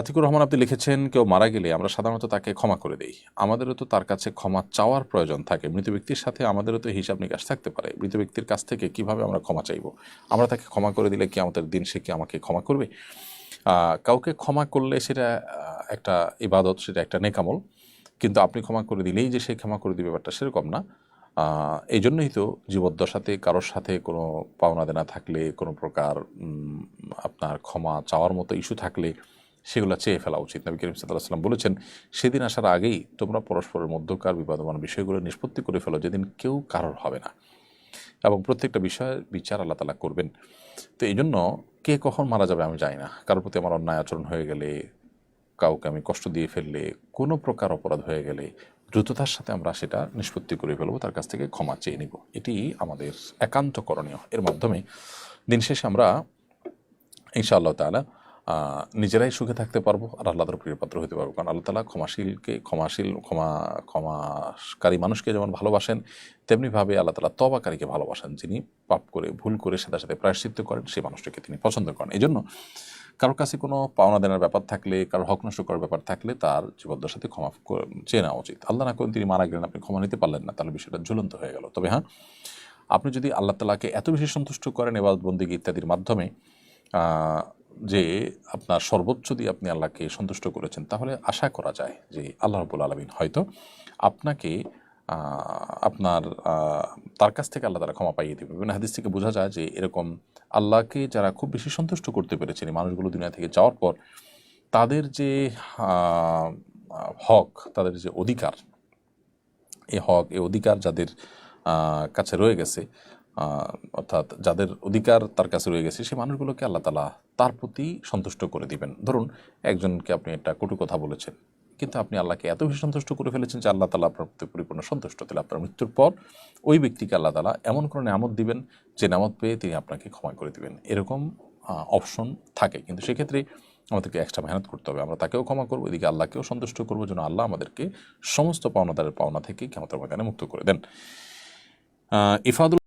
আতিকুর রহমান আপনি লিখেছেন, কেউ মারা গেলে আমরা সাধারণত তাকে ক্ষমা করে দেই। আমাদেরও তো তার কাছে ক্ষমা চাওয়ার প্রয়োজন থাকে। মৃত ব্যক্তির সাথে আমাদেরও তো হিসাব নিকাশ থাকতে পারে। মৃত ব্যক্তির কাছ থেকে কীভাবে আমরা ক্ষমা চাইব? আমরা তাকে ক্ষমা করে দিলে কি আমাদের দিন সে কি আমাকে ক্ষমা করবে? কাউকে ক্ষমা করলে সেটা একটা ইবাদত, সেটা একটা নেকামল। কিন্তু আপনি ক্ষমা করে দিলেই যে সে ক্ষমা করে দিবে ব্যাপারটা সেরকম না। এই জন্যই তো জীবদ্দশাতে কারোর সাথে কোনো পাওনা দেনা থাকলে, কোনো প্রকার আপনার ক্ষমা চাওয়ার মতো ইস্যু থাকলে সেগুলো চেয়ে ফেলা উচিত। নবী করিম সাল্লাহ সাল্লাম বলেছেন, সেদিন আসার আগেই তোমরা পরস্পরের মধ্যকার বিবাদমান বিষয়গুলো নিষ্পত্তি করে ফেলো, যেদিন কেউ কারোর হবে না। এবং প্রত্যেকটা বিষয়ের বিচার আল্লাহ তালা করবেন। তো এই জন্য কে কখন মারা যাবে আমি জানি না। কারোর প্রতি আমার অন্যায় আচরণ হয়ে গেলে, কাউকে আমি কষ্ট দিয়ে ফেললে, কোনো প্রকার অপরাধ হয়ে গেলে, দ্রুততার সাথে আমরা সেটা নিষ্পত্তি করে ফেলব, তার কাছ থেকে ক্ষমা চেয়ে নিব। এটি আমাদের একান্ত করণীয়। এর মাধ্যমে দিন শেষে আমরা ইনশাআল্লাহ তালা নিজেরাই সুখে থাকতে পারব আর আল্লাহর প্রিয় পাত্র হতে পারব। কারণ আল্লাহ তালা ক্ষমাশীলকে, ক্ষমাশীল, ক্ষমা, ক্ষমাকারী মানুষকে যেমন ভালোবাসেন, তেমনিভাবে আল্লাহ তালা তবাকারীকে ভালোবাসেন। যিনি পাপ করে, ভুল করে সাথে সাথে প্রায়শ্চিত্ত করেন, সেই মানুষটাকে তিনি পছন্দ করেন। এই জন্য কারোর কাছে কোনো পাওনা দেনার ব্যাপার থাকলে, কারোর হক নষ্ট করার ব্যাপার থাকলে তার জীবদ্দর সাথে ক্ষমা চেয়ে নেওয়া উচিত। আল্লাহ না করেন তিনি মারা গেলেন, আপনি ক্ষমা নিতে পারলেন না, তাহলে বিষয়টা ঝুলন্ত হয়ে গেল। তবে হ্যাঁ আপনি যদি আল্লাহ তালাকে এত বেশি সন্তুষ্ট করেন এবার বন্দিগি ইত্যাদির মাধ্যমে যে আপনার সর্বোচ্চ দিয়ে আপনি আল্লাহকে সন্তুষ্ট করেছেন, তাহলে আশা করা যায় যে আল্লাহ রবুল আলমিন হয়তো আপনাকে আপনার তার কাছ থেকে আল্লাহ তারা ক্ষমা পাইয়ে দেবে। বিভিন্ন হাদিস থেকে বোঝা যায় যে এরকম আল্লাহকে যারা খুব বেশি সন্তুষ্ট করতে পেরেছেন, এই মানুষগুলো দুনিয়া থেকে যাওয়ার পর, তাদের যে হক, তাদের যে অধিকার এই হক, এ অধিকার যাদের কাছে রয়ে গেছে অর্থাৎ যাদের অধিকার তার কাছে রয়ে গেছে, সেই মানুষগুলোকে আল্লাহ তালা তার প্রতি সন্তুষ্ট করে দিবেন। ধরুন, একজনকে আপনি একটা কটু কথা বলেছেন, কিন্তু আপনি আল্লাহকে এত বেশি সন্তুষ্ট করে ফেলেছেন যে আল্লাহ তালা আপনার প্রতি পরিপূর্ণ সন্তুষ্ট। তাহলে আপনার মৃত্যুর পর ওই ব্যক্তিকে আল্লাহ তালা এমন কোনো নামত দিবেন যে নামত পেয়ে তিনি আপনাকে ক্ষমা করে দিবেন। এরকম অপশন থাকে। কিন্তু সেক্ষেত্রে আমাদেরকে এক্সট্রা মেহনত করতে হবে। আমরা তাকেও ক্ষমা করব, এদিকে আল্লাহকেও সন্তুষ্ট করব যেন আল্লাহ আমাদেরকে সমস্ত পাওনাদারের পাওনা থেকে ক্ষমতার বাগানে মুক্ত করে দেন। ইফাদুল